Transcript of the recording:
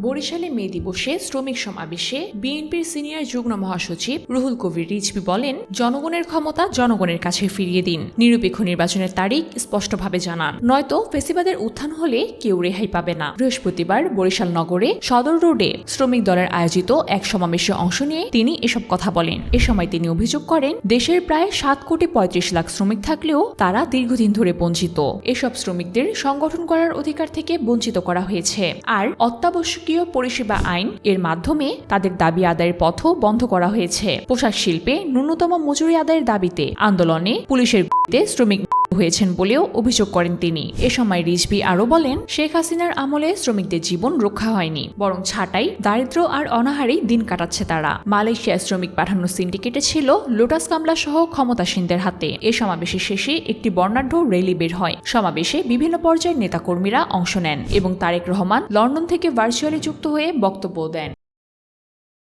বরিশালে মে দিবসে শ্রমিক সমাবেশে বিএনপির সিনিয়র যুগ্ম মহাসচিব রুহুল কবির রিজভি বলেন, জনগণের ক্ষমতা জনগণের কাছে ফিরিয়ে দিন। নিরপেক্ষ নির্বাচনের তারিখ স্পষ্টভাবে জানান। নয়তো ফেসিবাদের উত্থান হলে কেউ রেহাই পাবে না। বৃহস্পতিবার বরিশাল নগরে সদর রোডে শ্রমিক দলের আয়োজিত এক সমাবেশে অংশ নিয়ে তিনি এসব কথা বলেন। এ সময় তিনি অভিযোগ করেন, দেশের প্রায় সাত কোটি পঁয়ত্রিশ লাখ শ্রমিক থাকলেও তারা দীর্ঘদিন ধরে বঞ্চিত। এসব শ্রমিকদের সংগঠন করার অধিকার থেকে বঞ্চিত করা হয়েছে। আর অত্যাবশ্যকীয় পরিষেবা আইন এর মাধ্যমে তাদের দাবি আদায়ের পথও বন্ধ করা হয়েছে। পোশাক শিল্পে ন্যূনতম মজুরি আদায়ের দাবিতে আন্দোলনে পুলিশের শ্রমিক হয়েছেন বলেও অভিযোগ করেন তিনি। এ সময় রিজভি আরও বলেন, শেখ হাসিনার আমলে শ্রমিকদের জীবন রক্ষা হয়নি, বরং ছাঁটাই, দারিদ্র আর অনাহারেই দিন কাটাচ্ছে তারা। মালয়েশিয়ায় শ্রমিক পাঠানোর সিন্ডিকেটে ছিল লোটাস কামলা সহ ক্ষমতাসীনদের হাতে। এ সমাবেশের শেষে একটি বর্ণাঢ্য র্যালি বের হয়। সমাবেশে বিভিন্ন পর্যায়ের নেতাকর্মীরা অংশ নেন এবং তারেক রহমান লন্ডন থেকে ভার্চুয়ালি যুক্ত হয়ে বক্তব্য দেন।